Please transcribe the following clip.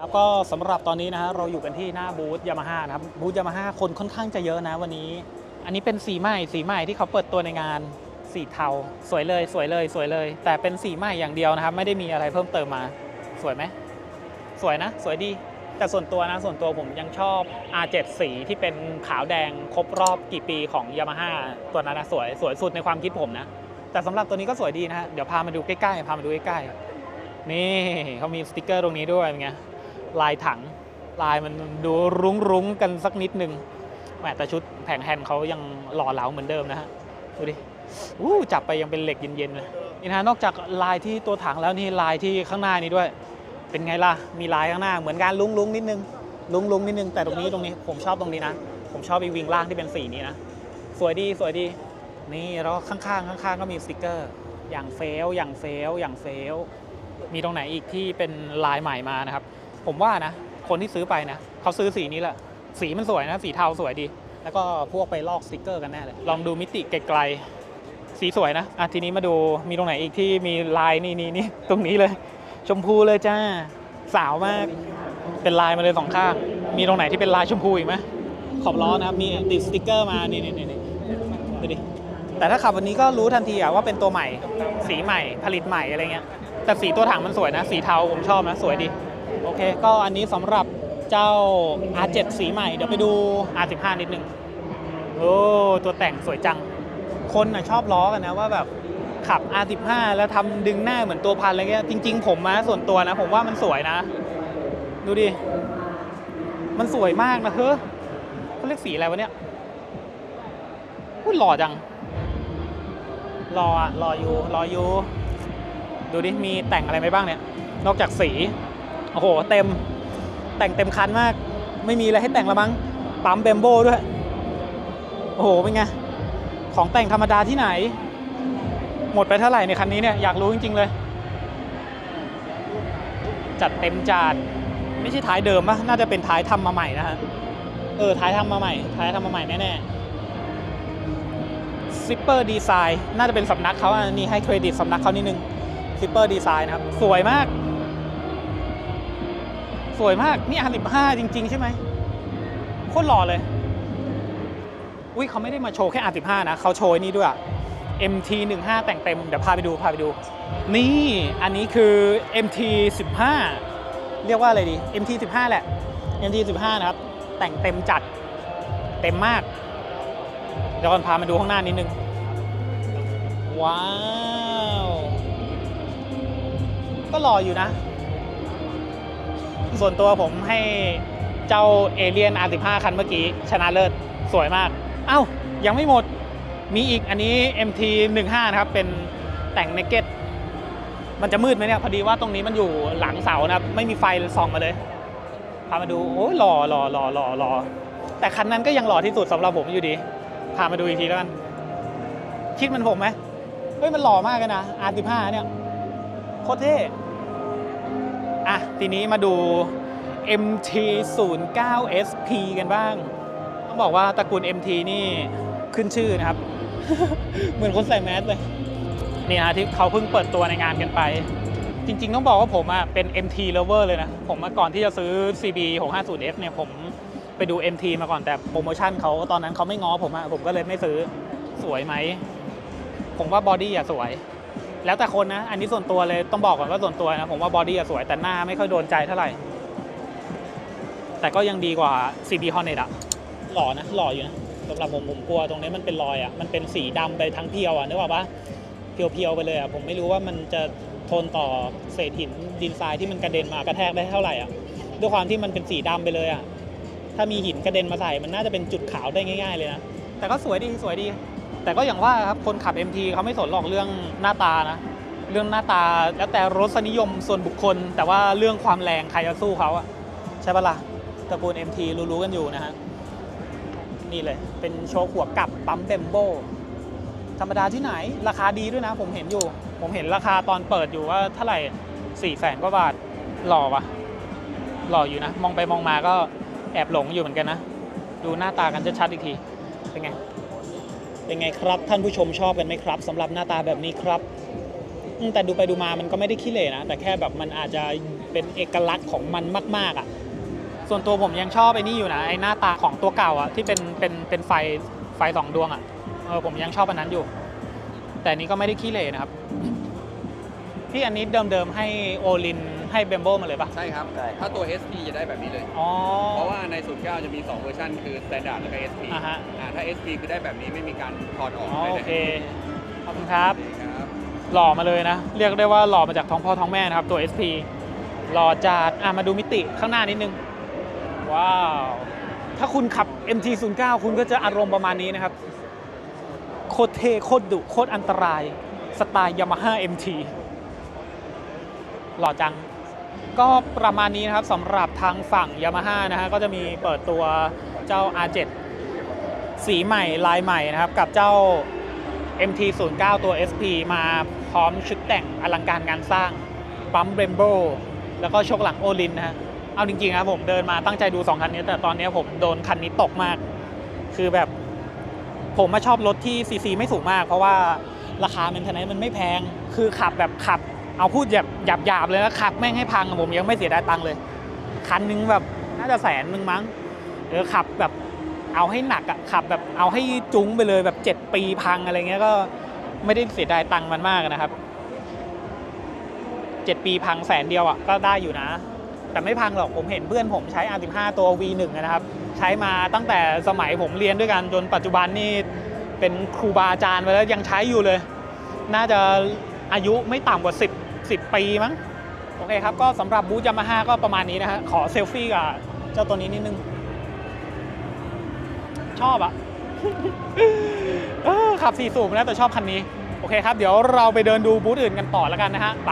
แล้วก็สำหรับตอนนี้นะฮะเราอยู่กันที่หน้าบูธยามาฮ่านะครับบูธยามาฮ่าคนค่อนข้างจะเยอะนะวันนี้ อันนี้เป็นสีใหม่สีใหม่ที่เขาเปิดตัวในงานสีเทา สวยเลยสวยเลยสวยเลย แต่เป็นสีใหม่อย่างเดียวนะครับ ไม่ได้มีอะไรเพิ่มเติมมา สวยไหมสวยนะ สวยดี แต่ส่วนตัวนะส่วนตัวผมยังชอบ R7 สีที่เป็นขาวแดงครบรอบกี่ปีของยามาฮ่าตัวนั้นนะสวยสวยสุดในความคิดผมนะ แต่สำหรับตัวนี้ก็สวยดีนะฮะเดี๋ยวพามาดูใกล้ๆพามาดูใกล้ๆนี่เขามีสติกเกอร์ตรงนี้ด้วยเป็นไง ลายถัง ลายมันดูรุ้งรุ้งๆกันสักนิดนึงแหมแต่ชุดแผงแฮนด์เขายังหล่อเหลาเหมือนเดิมนะฮะ ดูดิอู้จับไปยังเป็นเหล็กเย็นๆเลยนี่นะนอกจากลายที่ตัวถังแล้วนี่ลายที่ข้างหน้านี้ด้วย เป็นไงล่ะ มีลายข้างหน้าเหมือนการลุ้งลุงๆนิดนึงลุงลุงนิดนึงแต่ตรงนี้ตรงนี้ผมชอบตรงนี้นะ ผมชอบไอีวิงล่างที่เป็นสีนี้นะ สวยดีสวยดี นี่แล้วข้างๆข้างๆก็มีสติกเกอร์ อย่างเฟลอย่างเฟลอย่างเฟลมีตรงไหนอีกที่เป็นลายใหม่มานะครับ ผมว่านะ คนที่ซื้อไปนะเขาซื้อสีนี้แหละ สีมันสวยนะ สีเทาสวยดี แล้วก็พวกไปลอกสติกเกอร์กันแน่เลย ลองดูมิติไกลๆ สีสวยนะ อะทีนี้มาดูมีตรงไหนอีกที่มีลายนี่นี่นี่ตรงนี้เลย ชมพูเลยจ้า สาวมาก เป็นลายมาเลยสองข้าง มีตรงไหนที่เป็นลายชมพูอีกไหมขอบล้อนะครับ มีติดสติกเกอร์มา นี่นี่นี่ดูดิ แต่ถ้าขับวันนี้ก็รู้ทันทีอะว่าเป็นตัวใหม่ สีใหม่ ผลิตใหม่อะไรเงี้ย แต่สีตัวถังมันสวยนะ สีเทาผมชอบนะ สวยดี อเค ก็อันนี้สำหรับเจ้า R7 สีใหม่ เดี๋ยวไปดู R15 นิดนึง โอ้ ตัวแต่งสวยจัง คนน่ะชอบล้อกันนะว่าแบบขับ R15 แล้วทำดึงหน้าเหมือนตัวพันอะไรเงี้ย จริง ๆ ผมนะส่วนตัวนะ ผมว่ามันสวยนะ ดูดิ มันสวยมากนะเฮ้ยเขาเรียกสีอะไรวะเนี่ยพูดหล่อจังรออะรออยู่รออยู่ ดูดิ มีแต่งอะไรไปบ้างเนี่ย นอกจากสี โอ้โห เต็มแต่งเต็มคันมาก ไม่มีอะไรให้แต่งละมั้ง ปั๊มเบมโบด้วย โอ้โห เป็นไง ของแต่งธรรมดาที่ไหน หมดไปเท่าไหร่ในคันนี้เนี่ย อยากรู้จริง ๆ เลย จัดเต็มจานไม่ใช่ท้ายเดิมปะน่าจะเป็นท้ายทำมาใหม่นะฮะ เออ ท้ายทำมาใหม่ ท้ายทำมาใหม่แน่ๆซิปเปอร์ดีไซน์น่าจะเป็นสำนักเขาอะนี่ให้เครดิตสำนักเขานิดนึงซิปเปอร์ดีไซน์นะครับ สวยมาก สวยมาก นี่อันสิบห้าจริง ๆ ใช่ไหมโคตรหล่อเลย อุ้ยเขาไม่ได้มาโชว์แค่ R15 นะเขาโชว์อ้นี่ด้วย MT15 แต่งเต็ม เดี๋ยวพาไปดูพาไปดู นี่อันนี้คือ MT15 เรียกว่าอะไรดี MT15 แหละ MT15 นะครับ แต่งเต็มจัดเต็มมาก เดี๋ยวก่อนพามาดูข้างหน้านิดนึง ว้าว ก็หล่ออยู่นะ ส่วนตัวผมให้เจ้าเอเลียน R15 คันเมื่อกี้ ชนะเลิศสวยมาก เอ้า ยังไม่หมดมีอีกอันนี้ MT15 นะครับ เป็นแต่งเนกเก็ตมันจะมืดไหมเนี่ย พอดีว่าตรงนี้มันอยู่หลังเสานะครับ ไม่มีไฟส่องมาเลยพามาดูโอ้หล่อหล่อหล่อหล่อหล่อแต่คันนั้นก็ยังหล่อที่สุดสำหรับผมอยู่ดี พามาดูอีกทีแล้วกัน คิดมันผมไหมเฮ้ยมันหล่อมากเลยนะ R15 เนี่ยโคตรเท่ อะ ทีนี้มาดู MT09SP กันบ้าง ต้องบอกว่าตระกูล MT นี่ขึ้นชื่อนะครับ เหมือนคนใส่แมสเลย นี่นะที่เขาเพิ่งเปิดตัวในงานกันไป จริง ๆ ต้องบอกว่าผมอะเป็น MT lover เลยนะ ผมมาก่อนที่จะซื้อ CB 650F เนี่ยผมไปดู MT มาก่อนแต่โปรโมชั่นเขาตอนนั้นเขาไม่ง้อผมอะผมก็เลยไม่ซื้อสวยไหม ผมว่าบอดี้อะสวย แล้วแต่คนนะ อันนี้ส่วนตัวเลยต้องบอกก่อนว่าส่วนตัวนะ ผมว่าบอดี้สวยแต่หน้าไม่ค่อยโดนใจเท่าไหร่ แต่ก็ยังดีกว่า CB Hornet อะหล่อนะ หล่ออยู่นะสำหรับผมผมกลัวตรงนี้มันเป็นรอยอะมันเป็นสีดำไปทั้งเพียวอะนึกว่าปะเพียวๆไปเลยอะผมไม่รู้ว่ามันจะทนต่อเศษหินดินทรายที่มันกระเด็นมากระแทกได้เท่าไหร่อะด้วยความที่มันเป็นสีดำไปเลยอะถ้ามีหินกระเด็นมาใส่มันน่าจะเป็นจุดขาวได้ง่าย ๆ เลยนะแต่ก็สวยดีสวยดี แต่ก็อย่างว่าครับคนขับ MT เขาไม่สนหรอกเรื่องหน้าตานะ เรื่องหน้าตาแล้วแต่รสนิยมส่วนบุคคล แต่ว่าเรื่องความแรงใครจะสู้เขาอะใช่ปะล่ะตระกูล MT รู้ๆกันอยู่นะฮะนี่เลย เป็นโชว์หัวกลับปั๊มเบมโบธรรมดาที่ไหน ราคาดีด้วยนะ ผมเห็นอยู่ ผมเห็นราคาตอนเปิดอยู่ว่าเท่าไหร่สี่แสนกว่าบาทหล่อปะหล่ออยู่นะ มองไปมองมาก็แอบหลงอยู่เหมือนกันนะ ดูหน้าตากันชัดๆอีกที เป็นไง เป็นไงครับ ท่านผู้ชมชอบกันไหมครับสำหรับหน้าตาแบบนี้ครับแต่ดูไปดูมามันก็ไม่ได้ขี้เหร่นะ แต่แค่แบบมันอาจจะเป็นเอกลักษณ์ของมันมาก ๆอะ่ะ ส่วนตัวผมยังชอบไอ้นี่อยู่นะไอ้หน้าตาของตัวเก่าอะ่ะที่เป็นเป็นเป็นไฟไฟสองดวงอะ่ะเออผมยังชอบอันนั้นอยู่ แต่นี้ก็ไม่ได้ขี้เหร่นะครับ ที่อันนี้เดิมๆให้โอลิน ให้เบมโบมาเลยปะใช่ครับ ใช่ครับ ถ้าตัว SP จะได้แบบนี้เลย อ๋อ เพราะว่าใน 09 จะมี 2 เวอร์ชันคือ Standard แล้วก็ SP อ่าฮะ อ่าถ้า SP คือได้แบบนี้ไม่มีการถอดออ๋ออกได้โอเลยเคขอบคุณครับ ครับ หล่อมาเลยนะ เรียกได้ว่าหล่อมาจากท้องพ่อท้องแม่นะครับ ตัว SP หล่อจัดอะมาดูมิติข้างหน้านิดนึง ว้าว ถ้าคุณขับ MT09 คุณก็จะอารมณ์ประมาณนี้นะครับ โคตรเท่โคตรดุโคตรอันตราย สไตล์ Yamaha MT หล่อจัง ก็ประมาณนี้นะครับสำหรับทางฝั่ง Yamaha นะฮะก็จะมีเปิดตัวเจ้า R7 สีใหม่ลายใหม่นะครับ กับเจ้า MT09 ตัว SP มาพร้อมชุดแต่งอลังการงานสร้างปั๊มเบมโบแล้วก็โชคหลังโอลินนะฮะเอาจริงๆครับผมเดินมาตั้งใจดู 2 คันนี้ แต่ตอนนี้ผมโดนคันนี้ตกมาก คือแบบผมมาชอบรถที่ซีซีไม่สูงมาก เพราะว่าราคาเมนเทนเนนมันไม่แพง คือขับแบบขับ เอาพูดแบบหยาบๆเลยนะขับแม่งให้พังอะผมยังไม่เสียดายตังค์เลย คันนึงแบบน่าจะแสนนึงมั้งเออขับแบบเอาให้หนักอะขับแบบเอาให้จุ้งไปเลยแบบ 7 ปีพังอะไรเงี้ยก็ไม่ได้เสียดายตังค์มันมากนะครับ 7 ปีพังแสนเดียวอะก็ได้อยู่นะ แต่ไม่พังหรอกผมเห็นเพื่อนผมใช้ R15 ตัว V1 นะครับ ใช้มาตั้งแต่สมัยผมเรียนด้วยกันจนปัจจุบันนี่เป็นครูบาอาจารย์ไปแล้วยังใช้อยู่เลย น่าจะอายุไม่ต่ำกว่า 10 10 ปีมั้ง โอเคครับ ก็สำหรับบูธยามาฮ่าก็ประมาณนี้นะฮะ ขอเซลฟี่กับเจ้าตัวนี้นิดนึง ชอบอะขับสี่สูบนะแต่ชอบคันนี้ โอเคครับ เดี๋ยวเราไปเดินดูบูธอื่นกันต่อแล้วกันนะฮะ ไป